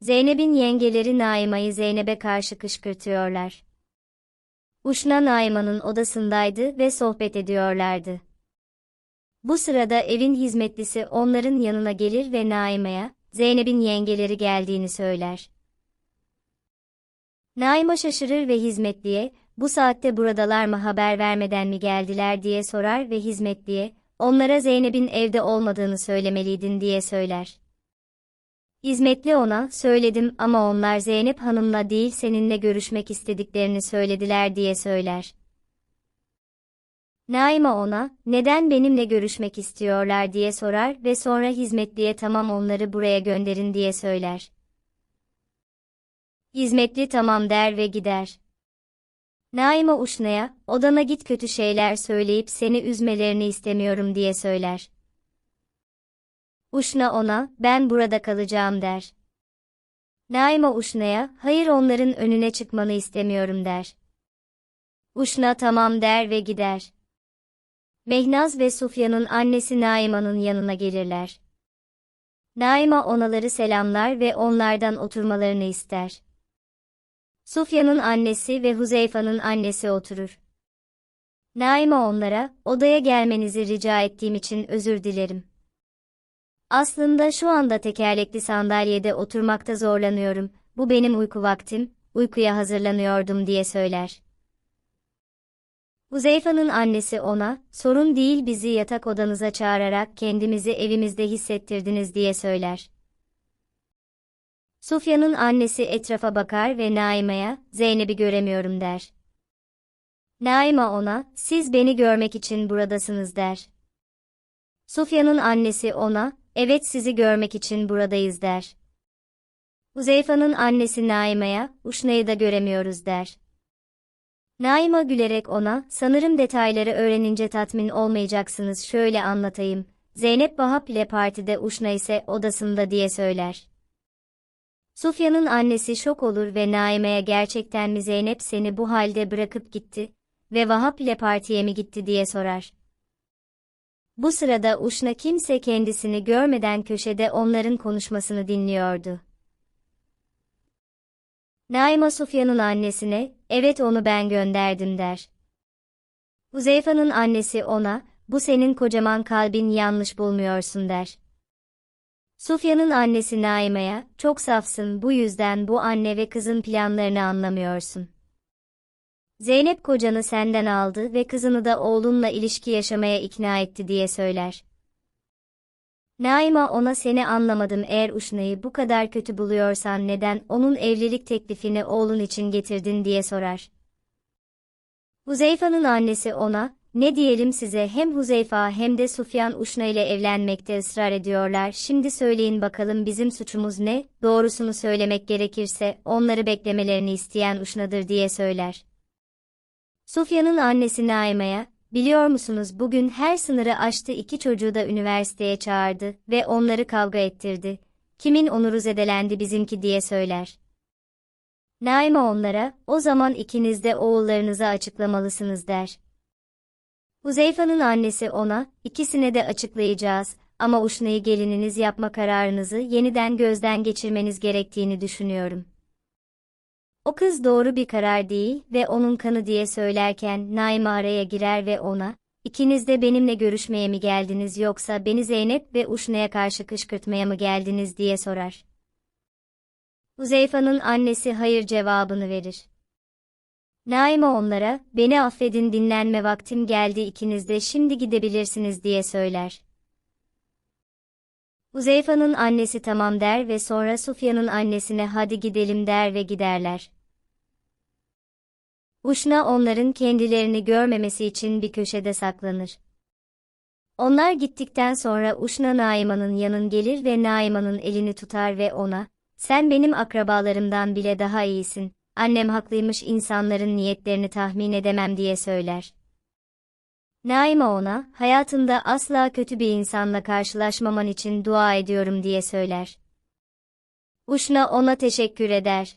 Zeynep'in yengeleri Naima'yı Zeynep'e karşı kışkırtıyorlar. Uşna Naima'nın odasındaydı ve sohbet ediyorlardı. Bu sırada evin hizmetlisi onların yanına gelir ve Naima'ya, Zeynep'in yengeleri geldiğini söyler. Naima şaşırır ve hizmetliye, bu saatte buradalar mı haber vermeden mi geldiler diye sorar ve hizmetliye, onlara Zeynep'in evde olmadığını söylemeliydin diye söyler. Hizmetli ona, söyledim ama onlar Zeynep Hanım'la değil seninle görüşmek istediklerini söylediler diye söyler. Naima ona, neden benimle görüşmek istiyorlar diye sorar ve sonra hizmetliye tamam onları buraya gönderin diye söyler. Hizmetli tamam der ve gider. Naima Uşna'ya, odana git kötü şeyler söyleyip seni üzmelerini istemiyorum diye söyler. Uşna ona, ben burada kalacağım der. Naima Uşna'ya, hayır onların önüne çıkmanı istemiyorum der. Uşna tamam der ve gider. Mehnaz ve Sufyan'ın annesi Naima'nın yanına gelirler. Naima onaları selamlar ve onlardan oturmalarını ister. Sufyan'ın annesi ve Huzeyfa'nın annesi oturur. Naima onlara, odaya gelmenizi rica ettiğim için özür dilerim. Aslında şu anda tekerlekli sandalyede oturmakta zorlanıyorum, bu benim uyku vaktim, uykuya hazırlanıyordum diye söyler. Huzeyfa'nın annesi ona, sorun değil bizi yatak odanıza çağırarak kendimizi evimizde hissettirdiniz diye söyler. Sufyan'ın annesi etrafa bakar ve Naime'ye, Zeynep'i göremiyorum der. Naima ona, siz beni görmek için buradasınız der. Sufyan'ın annesi ona, evet sizi görmek için buradayız der. Huzeyfa'nın annesi Naime'ye, Uşna'yı da göremiyoruz der. Naima gülerek ona, sanırım detayları öğrenince tatmin olmayacaksınız şöyle anlatayım. Zeynep Vahap ile partide Uşna ise odasında diye söyler. Sufyan'ın annesi şok olur ve Naime'ye gerçekten mi Zeynep seni bu halde bırakıp gitti ve Vahap ile partiye mi gitti diye sorar. Bu sırada Uşna kimse kendisini görmeden köşede onların konuşmasını dinliyordu. Naima Sufyan'ın annesine, evet onu ben gönderdim der. Huzeyfa'nın annesi ona, bu senin kocaman kalbin yanlış bulmuyorsun der. Sufyan'ın annesi Naime'ye, çok safsın bu yüzden bu anne ve kızın planlarını anlamıyorsun. Zeynep kocanı senden aldı ve kızını da oğlunla ilişki yaşamaya ikna etti diye söyler. Naima ona seni anlamadım eğer Uşna'yı bu kadar kötü buluyorsan neden onun evlilik teklifini oğlun için getirdin diye sorar. Huzeyfa'nın annesi ona, ne diyelim size hem Huzeyfa hem de Sufyan Uşna ile evlenmekte ısrar ediyorlar. Şimdi söyleyin bakalım bizim suçumuz ne? Doğrusunu söylemek gerekirse onları beklemelerini isteyen Uşna'dır diye söyler. Sufyan'ın annesi Naime'ye, biliyor musunuz bugün her sınırı aştı iki çocuğu da üniversiteye çağırdı ve onları kavga ettirdi. Kimin onuru zedelendi bizimki diye söyler. Naime onlara, o zaman ikiniz de oğullarınıza açıklamalısınız der. Huzeyfa'nın annesi ona, ikisine de açıklayacağız ama Uşna'yı gelininiz yapma kararınızı yeniden gözden geçirmeniz gerektiğini düşünüyorum. O kız doğru bir karar değil ve onun kanı diye söylerken Naime araya girer ve ona, ikiniz de benimle görüşmeye mi geldiniz yoksa beni Zeynep ve Uşna'ya karşı kışkırtmaya mı geldiniz diye sorar. Huzeyfa'nın annesi hayır cevabını verir. Naime onlara, beni affedin dinlenme vaktim geldi ikiniz de şimdi gidebilirsiniz diye söyler. Huzeyfa'nın annesi tamam der ve sonra Sufyan'ın annesine hadi gidelim der ve giderler. Uşna onların kendilerini görmemesi için bir köşede saklanır. Onlar gittikten sonra Uşna Naima'nın yanın gelir ve Naima'nın elini tutar ve ona, sen benim akrabalarımdan bile daha iyisin, annem haklıymış insanların niyetlerini tahmin edemem diye söyler. Naima ona, hayatında asla kötü bir insanla karşılaşmaman için dua ediyorum diye söyler. Uşna ona teşekkür eder.